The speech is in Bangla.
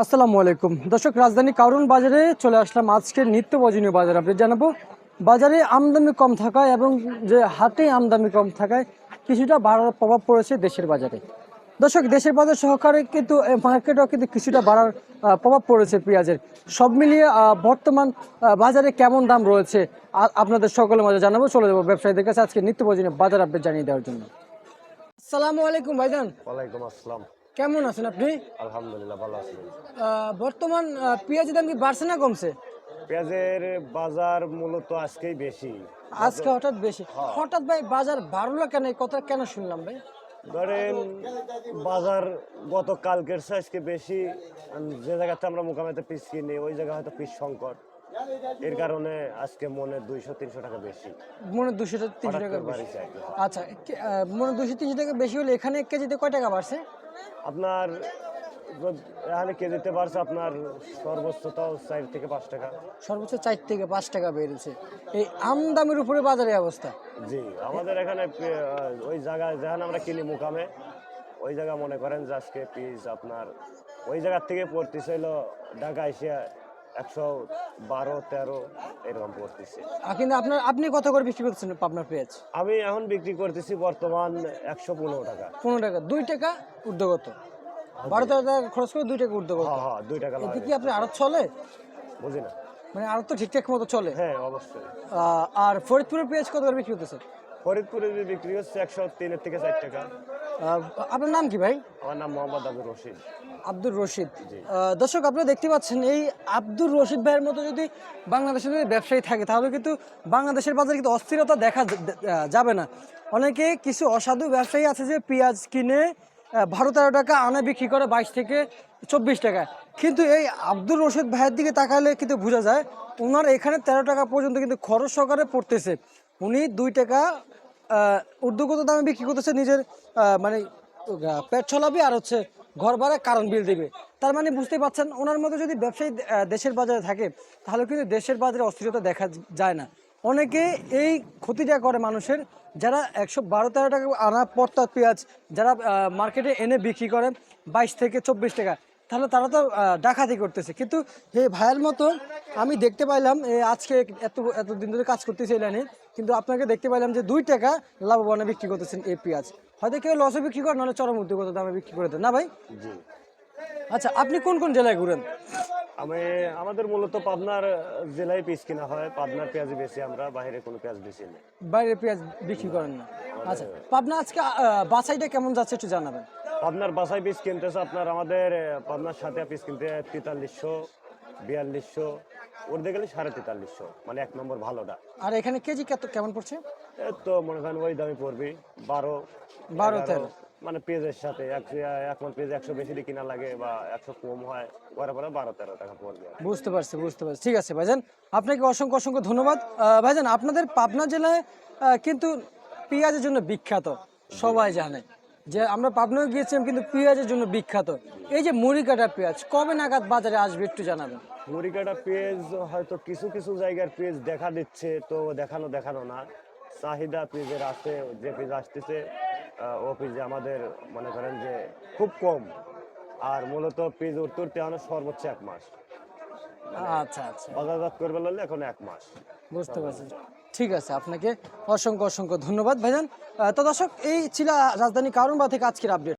আসসালামু আলাইকুম। দর্শক রাজধানী কারণ বাজারে চলে আসলাম আজকের নিত্য প্রয়োজনীয় বাজার আপনি জানাব। বাজারে আমদানি কম থাকায় এবং যে হাটে আমদানি কম থাকায় কিছুটা বাড়ার প্রভাব পড়েছে দেশের বাজারে। দর্শক দেশের বাজার সহকারে কিন্তু মার্কেটেও কিন্তু কিছুটা বাড়ার প্রভাব পড়েছে পেঁয়াজের। সব মিলিয়ে বর্তমান বাজারে কেমন দাম রয়েছে আপনাদের সকলের মাঝে জানাব। চলে যাব ব্যবসায়ীদের কাছে আজকে নিত্য প্রয়োজনীয় বাজার আপডেট জানিয়ে দেওয়ার জন্য। আসসালামু আলাইকুম ভাইজান। ওয়ালাইকুম আসসালাম। কেমন আছেন আপনি? আলহামদুলিল্লাহ ভালো আছি। বর্তমান পেঁয়াজের দাম কি বাড়ছে না কমছে? পেঁয়াজের বাজার মূলত আজকেই বেশি। আজকে হঠাৎ বেশি। হঠাৎ ভাই বাজার বাড়লো কেন? এই কথা কেন শুনলাম ভাই? ধরেন বাজার গত কালকের চেয়ে আজকে বেশি যে জায়গাতে আমরা মোকামেতে পিস কিনি ওই জায়গা হয়তো পিস সংকট। এর কারণে আজকে মনে দুইশো তিনশো টাকা বেশি। মনে দুশো তিনশো টাকা বেশি। আচ্ছা মনে দুশো তিনশো টাকা বেশি হলে এখানে কেজিতে কয় টাকা বাড়ছে? আপনার এখানে কে দিতে পারছে আপনার সর্বোচ্চ তাও চার থেকে পাঁচ টাকা? সর্বোচ্চ চার থেকে পাঁচ টাকা বেড়েছে। এই আমদামের উপরে বাজারে অবস্থা। জি আমাদের এখানে ওই জায়গায় যেখানে আমরা কিনি মুকামে ওই জায়গা মনে করেন যে আজকে পিস আপনার ওই জায়গার থেকে পড়তে হলো ঢাকা এসে একশো বারো তেরো এরকম পড়তেছে। আর কিন্তু আপনার আপনি কত করে বিক্রি করতেছেন আপনার পেঁয়াজ? আমি এখন বিক্রি করতেছি বর্তমান একশো পনেরো টাকা। পনেরো টাকা। দুই টাকা ঊর্ধ্বগত। বারো তেরো টাকা খরচ করে দুই টাকা ঊর্ধ্বগত। হ্যাঁ হ্যাঁ দুই টাকা এতে কি আপনি আড়ত চলে? বুঝি না মানে আড়ত তো ঠিকঠাক মতো চলে। হ্যাঁ অবশ্যই। আর ফরিদপুরের পেঁয়াজ কত করে বিক্রি করতেছে ফরিদপুরে যে বিক্রি হচ্ছে একশো তিনের থেকে চার টাকা। আপনার নাম কি ভাই? আমার নাম মোহাম্মদ আবুর রশিদ। আব্দুর রশিদ। দর্শক আপনারা দেখতে পাচ্ছেন এই আব্দুর রশিদ ভাইয়ের মতো যদি বাংলাদেশের যদি ব্যবসায়ী থাকে তাহলে কিন্তু বাংলাদেশের বাজারে কিন্তু অস্থিরতা দেখা যাবে না। অনেকে কিছু অসাধু ব্যবসায়ী আছে যে পেঁয়াজ কিনে বারো তেরো টাকা আনা বিক্রি করে বাইশ থেকে চব্বিশ টাকা। কিন্তু এই আব্দুর রশিদ ভাইয়ের দিকে তাকালে কিন্তু বোঝা যায় ওনার এখানে তেরো টাকা পর্যন্ত কিন্তু খরচ সহকারে পড়তেছে। উনি দুই টাকা ঊর্ধ্বগত দামে বিক্রি করতেছে নিজের মানে পেট চলাবে আর হচ্ছে ঘর ভাড়া কারণ বিল দিবে। তার মানে বুঝতেই পারছেন ওনার মতো যদি ব্যবসায়ী দেশের বাজারে থাকে, তাহলে কিন্তু দেশের বাজারে অস্থিরতা দেখা যায় না। অনেকে এই ক্ষতিটা করে মানুষের, যারা একশো বারো তেরো টাকা আনা পড়তা পেঁয়াজ, যারা মার্কেটে এনে বিক্রি করে বাইশ থেকে চব্বিশ টাকা তাহলে তারা তো ডাকাতি করতেছে। কিন্তু এই ভাইয়ের মতো আমি দেখতে পাইলাম আজকে এত এতদিন ধরে কাজ করতেছি এই লাইনে কিন্তু আপনাকে দেখতে পাইলাম যে দুই টাকা লাভবানে বিক্রি করতেছেন এই পেঁয়াজ। হয়তো কেউ লসে বিক্রি করে নাহলে চরম উদ্যোগত দামে বিক্রি করে দেন। না ভাই? জি। আচ্ছা আপনি কোন কোন জেলায় ঘুরেন? আমি আমাদের মূলত পাবনার জেলায় পিস কিনা হয়। পাবনার পেঁয়াজ বেশি আমরা বাইরে কোনো পেঁয়াজ বেশি নেই বাইরে পেঁয়াজ বিক্রি করেন না। আচ্ছা পাবনা আজকে বাছাইটা কেমন যাচ্ছে একটু জানাবেন। পাবনার বাসায় পিস কিনতেছে আপনার আমাদের পাবনার সাথে পিস কিনতে তেতাল্লিশশো বিয়াল্লিশশো উঠতে গেলে সাড়ে তেতাল্লিশশো মানে এক নম্বর ভালোটা। আর এখানে কেজি কত কেমন পড়ছে? তো মনে করেন ওই দামে পড়বি বারো বারো, তেরো। মানে পেঁয়াজের সাথে মন পেঁয়াজ একশো বেশি দিয়ে কিনা লাগে বা একশো কম হয় পরে পরে বারো তেরো টাকা পড়বে বুঝতে পারছি বুঝতে পারছি। ঠিক আছে ভাইজান আপনাকে অসংখ্য অসংখ্য ধন্যবাদ। ভাইজান আপনাদের পাবনা জেলায় কিন্তু পেঁয়াজের জন্য বিখ্যাত সবাই জানে। যে আমরা পাবনায় গিয়েছিলাম কিন্তু পেঁয়াজের জন্য বিখ্যাত। এই যে মুড়ি কাটা পেঁয়াজ, কবে নাগাদ বাজারে আসবে একটু জানাবেন? মুড়িকাটা পেজ হয়তো কিছু কিছু জায়গার পেজ দেখা দিচ্ছে, তো দেখানো দেখানো না। চাহিদা পেজের আছে, যে পেজ আসতেছে ও পেজে আমাদের মনে করেন যে খুব কম। আর মূলত পেজ উঠতে উঠতে সর্বোচ্চ এক মাস। আচ্ছা আচ্ছা। বাজারজাত করবে লাগলে এখন এক মাস। বুঝতে পারছি। ঠিক আছে আপনাকে অসংখ্য অসংখ্য ধন্যবাদ ভাইজান। তো দর্শক এই ছিল রাজধানী কারণ বা থেকে আজকের আপডেট।